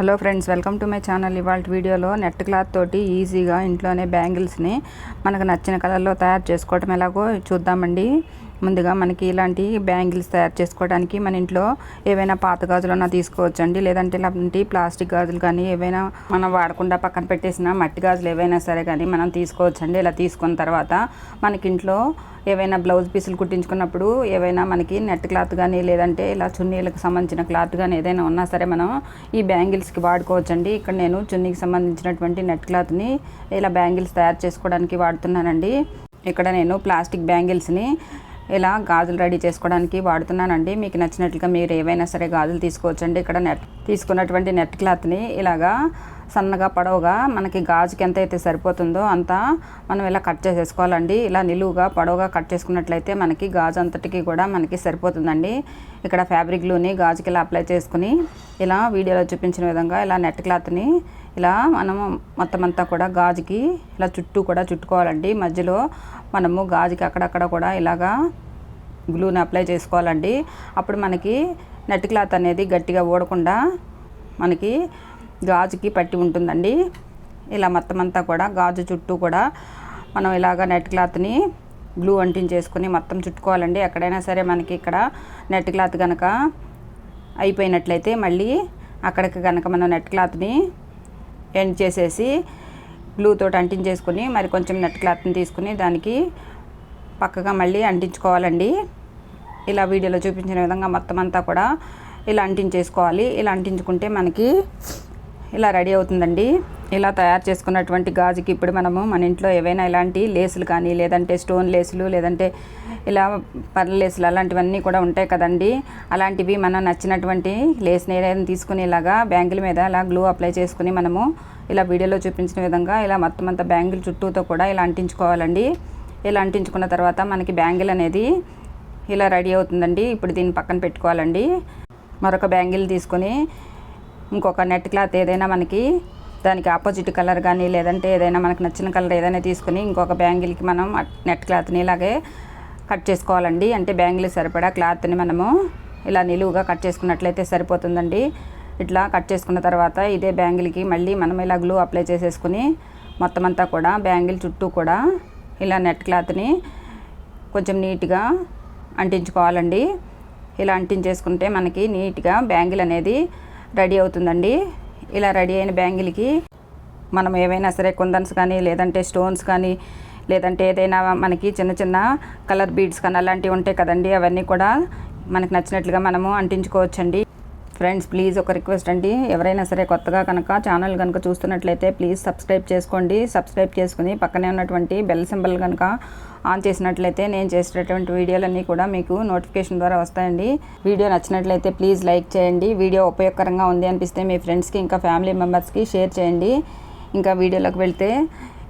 Hello friends welcome to my channel. ఇవాళ వీడియోలో net cloth తోటి ఈజీగా ఇంట్లోనే బ్యాంగిల్స్ని మనకు నచ్చిన కలర్లో తయారు చేసుకోవటం ఎలాగో చూద్దామండి. ముందుగా మనకి ఇలాంటి బ్యాంగిల్స్ తయారు చేసుకోవడానికి మన ఇంట్లో ఏవైనా పాత గాజులన్నా తీసుకోవచ్చండి. లేదంటే ఇలాంటి ప్లాస్టిక్ గాజులు కానీ ఏవైనా మనం వాడకుండా పక్కన పెట్టేసిన మట్టి గాజులు ఏవైనా సరే కానీ మనం తీసుకోవచ్చండి. ఇలా తీసుకున్న తర్వాత మనకి ఇంట్లో ఏవైనా బ్లౌజ్ పీసులు కుట్టించుకున్నప్పుడు ఏవైనా మనకి నెట్ క్లాత్ కానీ లేదంటే ఇలా చున్నీలకు సంబంధించిన క్లాత్ కానీ ఏదైనా ఉన్నా సరే మనం ఈ బ్యాంగిల్స్కి వాడుకోవచ్చండి. ఇక్కడ నేను చున్నీకి సంబంధించినటువంటి నెట్ క్లాత్ని ఇలా బ్యాంగిల్స్ తయారు చేసుకోవడానికి వాడుతున్నానండి. ఇక్కడ నేను ప్లాస్టిక్ బ్యాంగిల్స్ని ఇలా గాజులు రెడీ చేసుకోవడానికి వాడుతున్నానండి. మీకు నచ్చినట్లుగా మీరు ఏవైనా సరే గాజులు తీసుకోవచ్చండి. ఇక్కడ నెట్ తీసుకున్నటువంటి నెట్ క్లాత్ని ఇలాగా సన్నగా పొడవుగా మనకి గాజుకి ఎంత అయితే సరిపోతుందో అంత మనం ఇలా కట్ చేసేసుకోవాలండి. ఇలా నిలువుగా పొడవుగా కట్ చేసుకున్నట్లయితే మనకి గాజు అంతటికి కూడా మనకి సరిపోతుందండి. ఇక్కడ ఫ్యాబ్రిక్ గ్లూని గాజుకి ఇలా అప్లై చేసుకుని ఇలా వీడియోలో చూపించిన విధంగా ఇలా నెట్ క్లాత్ని ఇలా మనము మొత్తం అంతా కూడా గాజుకి ఇలా చుట్టూ కూడా చుట్టుకోవాలండి. మధ్యలో మనము గాజుకి అక్కడక్కడ కూడా ఇలాగా గ్లూని అప్లై చేసుకోవాలండి. అప్పుడు మనకి నెట్ క్లాత్ అనేది గట్టిగా ఊడకుండా మనకి గాజుకి పట్టి ఉంటుందండి. ఇలా మొత్తం అంతా కూడా గాజు చుట్టూ కూడా మనం ఇలాగ నెట్ క్లాత్ని గ్లూ అంటించేసుకుని మొత్తం చుట్టుకోవాలండి. ఎక్కడైనా సరే మనకి ఇక్కడ నెట్ క్లాత్ కనుక అయిపోయినట్లయితే మళ్ళీ అక్కడికి కనుక మనం నెట్ క్లాత్ని ఎండ్ చేసేసి గ్లూతో అంటించేసుకుని మరి కొంచెం నెట్ క్లాత్ని తీసుకుని దానికి పక్కగా మళ్ళీ అంటించుకోవాలండి. ఇలా వీడియోలో చూపించిన విధంగా మొత్తం అంతా కూడా ఇలా అంటించేసుకోవాలి. ఇలా అంటించుకుంటే మనకి ఇలా రెడీ అవుతుందండి. ఇలా తయారు చేసుకున్నటువంటి గాజుకి ఇప్పుడు మనము మన ఇంట్లో ఏవైనా ఇలాంటి లేసులు కానీ లేదంటే స్టోన్ లేసులు లేదంటే ఇలా పర్ల లేసులు అలాంటివన్నీ కూడా ఉంటాయి కదండి. అలాంటివి మనం నచ్చినటువంటి లేస్ని ఏదైనా తీసుకుని ఇలాగా బ్యాంగిల్ మీద ఇలా గ్లూ అప్లై చేసుకుని మనము ఇలా వీడియోలో చూపించిన విధంగా ఇలా మొత్తం అంతా బ్యాంగిల్ చుట్టూతో కూడా ఇలా అంటించుకోవాలండి. ఇలా అంటించుకున్న తర్వాత మనకి బ్యాంగిల్ అనేది ఇలా రెడీ అవుతుందండి. ఇప్పుడు దీన్ని పక్కన పెట్టుకోవాలండి. మరొక బ్యాంగిల్ తీసుకొని ఇంకొక నెట్ క్లాత్ ఏదైనా మనకి దానికి ఆపోజిట్ కలర్ కానీ లేదంటే ఏదైనా మనకు నచ్చిన కలర్ ఏదైనా తీసుకుని ఇంకొక బ్యాంగిల్కి మనం నెట్ క్లాత్ని ఇలాగే కట్ చేసుకోవాలండి. అంటే బ్యాంగిల్ సరిపడా క్లాత్ని మనము ఇలా నిలువుగా కట్ చేసుకున్నట్లయితే సరిపోతుందండి. ఇట్లా కట్ చేసుకున్న తర్వాత ఇదే బ్యాంగిల్కి మళ్ళీ మనం ఇలా గ్లూ అప్లై చేసేసుకుని మొత్తం అంతా కూడా బ్యాంగిల్ చుట్టూ కూడా ఇలా నెట్ క్లాత్ని కొంచెం నీట్గా అంటించుకోవాలండి. ఇలా అంటించేసుకుంటే మనకి నీట్గా బ్యాంగిల్ అనేది రెడీ అవుతుందండి. ఇలా రెడీ అయిన బ్యాంగిల్కి మనం ఏవైనా సరే కుందన్స్ కానీ లేదంటే స్టోన్స్ కానీ లేదంటే ఏదైనా మనకి చిన్న చిన్న కలర్ బీడ్స్ కానీ అలాంటివి ఉంటాయి కదండి అవన్నీ కూడా మనకు నచ్చినట్లుగా మనము అంటించుకోవచ్చండి. ఫ్రెండ్స్ ప్లీజ్ ఒక రిక్వెస్ట్ అండి. ఎవరైనా సరే కొత్తగా కనుక ఛానల్ కనుక చూస్తున్నట్లయితే ప్లీజ్ సబ్స్క్రైబ్ చేసుకోండి. సబ్స్క్రైబ్ చేసుకుని పక్కనే ఉన్నటువంటి బెల్ సింబల్ కనుక ఆన్ చేసినట్లయితే నేను చేసేటటువంటి వీడియోలన్నీ కూడా మీకు నోటిఫికేషన్ ద్వారా వస్తాయండి. వీడియో నచ్చినట్లయితే ప్లీజ్ లైక్ చేయండి. వీడియో ఉపయోగకరంగా ఉంది అనిపిస్తే మీ ఫ్రెండ్స్కి ఇంకా ఫ్యామిలీ మెంబర్స్కి షేర్ చేయండి. ఇంకా వీడియోలోకి వెళ్తే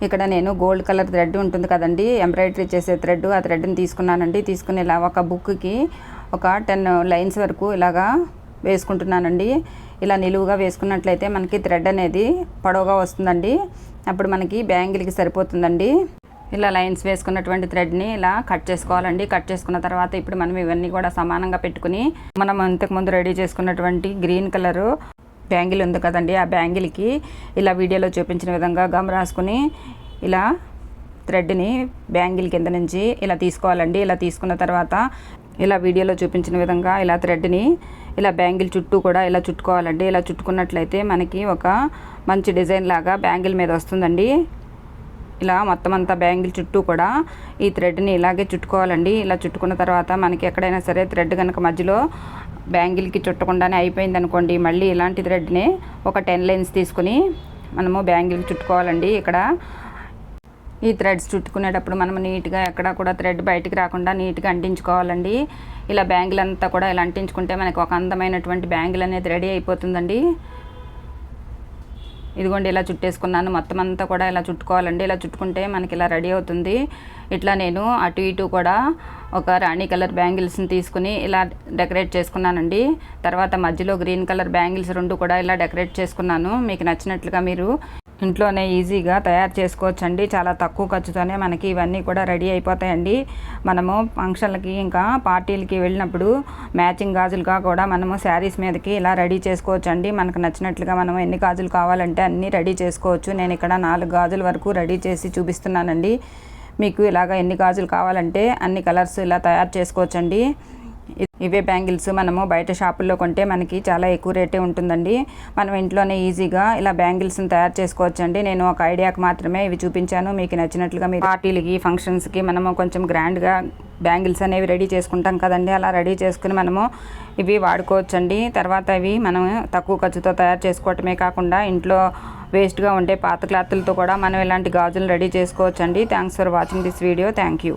ఇక్కడ నేను గోల్డ్ కలర్ థ్రెడ్ ఉంటుంది కదండి. ఎంబ్రాయిడరీ చేసే థ్రెడ్. ఆ థ్రెడ్ని తీసుకున్నానండి. తీసుకుని ఇలా ఒక బుక్కి ఒక టెన్ లైన్స్ వరకు ఇలాగా వేసుకుంటున్నానండి. ఇలా నిలువుగా వేసుకున్నట్లయితే మనకి థ్రెడ్ అనేది పొడవుగా వస్తుందండి. అప్పుడు మనకి బ్యాంగిల్కి సరిపోతుందండి. ఇలా లైన్స్ వేసుకున్నటువంటి థ్రెడ్ని ఇలా కట్ చేసుకోవాలండి. కట్ చేసుకున్న తర్వాత ఇప్పుడు మనం ఇవన్నీ కూడా సమానంగా పెట్టుకుని మనం ఇంతకుముందు రెడీ చేసుకున్నటువంటి గ్రీన్ కలరు బ్యాంగిల్ ఉంది కదండి. ఆ బ్యాంగిల్కి ఇలా వీడియోలో చూపించిన విధంగా గమ్ రాసుకుని ఇలా థ్రెడ్ని బ్యాంగిల్ కింద నుంచి ఇలా తీసుకోవాలండి. ఇలా తీసుకున్న తర్వాత ఇలా వీడియోలో చూపించిన విధంగా ఇలా థ్రెడ్ని ఇలా బ్యాంగిల్ చుట్టూ కూడా ఇలా చుట్టుకోవాలండి. ఇలా చుట్టుకున్నట్లయితే మనకి ఒక మంచి డిజైన్ లాగా బ్యాంగిల్ మీద వస్తుందండి. ఇలా మొత్తం అంతా బ్యాంగిల్ చుట్టూ కూడా ఈ థ్రెడ్ని ఇలాగే చుట్టుకోవాలండి. ఇలా చుట్టుకున్న తర్వాత మనకి ఎక్కడైనా సరే థ్రెడ్ కనుక మధ్యలో బ్యాంగిల్కి చుట్టకుండానే అయిపోయింది అనుకోండి మళ్ళీ ఇలాంటి థ్రెడ్ని ఒక టెన్ లైన్స్ తీసుకుని మనము బ్యాంగిల్కి చుట్టుకోవాలండి. ఇక్కడ ఈ థ్రెడ్స్ చుట్టుకునేటప్పుడు మనం నీట్గా ఎక్కడ కూడా థ్రెడ్ బయటికి రాకుండా నీట్గా అంటించుకోవాలండి. ఇలా బ్యాంగిల్ అంతా కూడా ఇలా అంటించుకుంటే మనకి ఒక అందమైనటువంటి బ్యాంగిల్ అనేది రెడీ అయిపోతుందండి. ఇదిగోండి ఇలా చుట్టేసుకున్నాను. మొత్తం అంతా కూడా ఇలా చుట్టుకోవాలండి. ఇలా చుట్టుకుంటే మనకి ఇలా రెడీ అవుతుంది. ఇట్లా నేను అటు ఇటు కూడా ఒక రాణి కలర్ బ్యాంగిల్స్ని తీసుకుని ఇలా డెకరేట్ చేసుకున్నానండి. తర్వాత మధ్యలో గ్రీన్ కలర్ బ్యాంగిల్స్ రెండు కూడా ఇలా డెకరేట్ చేసుకున్నాను. మీకు నచ్చినట్లుగా మీరు ఇంట్లోనే ఈజీగా తయారు చేసుకోవచ్చండి. చాలా తక్కువ ఖర్చుతోనే మనకి ఇవన్నీ కూడా రెడీ అయిపోతాయండి. మనము ఫంక్షన్లకి ఇంకా పార్టీలకి వెళ్ళినప్పుడు మ్యాచింగ్ గాజులుగా కూడా మనము శారీస్ మీదకి ఇలా రెడీ చేసుకోవచ్చండి. మనకు నచ్చినట్లుగా మనం ఎన్ని గాజులు కావాలంటే అన్నీ రెడీ చేసుకోవచ్చు. నేను ఇక్కడ నాలుగు గాజుల వరకు రెడీ చేసి చూపిస్తున్నానండి. మీకు ఇలాగ ఎన్ని గాజులు కావాలంటే అన్ని కలర్స్ ఇలా తయారు చేసుకోవచ్చండి. ఇవే బ్యాంగిల్స్ మనము బయట షాపుల్లో కొంటే మనకి చాలా ఎక్కువ రేటే ఉంటుందండి. మనం ఇంట్లోనే ఈజీగా ఇలా బ్యాంగిల్స్ని తయారు చేసుకోవచ్చండి. నేను ఒక ఐడియాకి మాత్రమే ఇవి చూపించాను. మీకు నచ్చినట్లుగా మీరు పార్టీలకి ఫంక్షన్స్కి మనము కొంచెం గ్రాండ్గా బ్యాంగిల్స్ అనేవి రెడీ చేసుకుంటాం కదండి. అలా రెడీ చేసుకుని మనము ఇవి వాడుకోవచ్చండి. తర్వాత ఇవి మనం తక్కువ ఖర్చుతో తయారు చేసుకోవటమే కాకుండా ఇంట్లో వేస్ట్గా ఉండే పాత క్లాత్లతో కూడా మనం ఇలాంటి గాజులు రెడీ చేసుకోవచ్చండి. Thanks for watching this video. Thank you.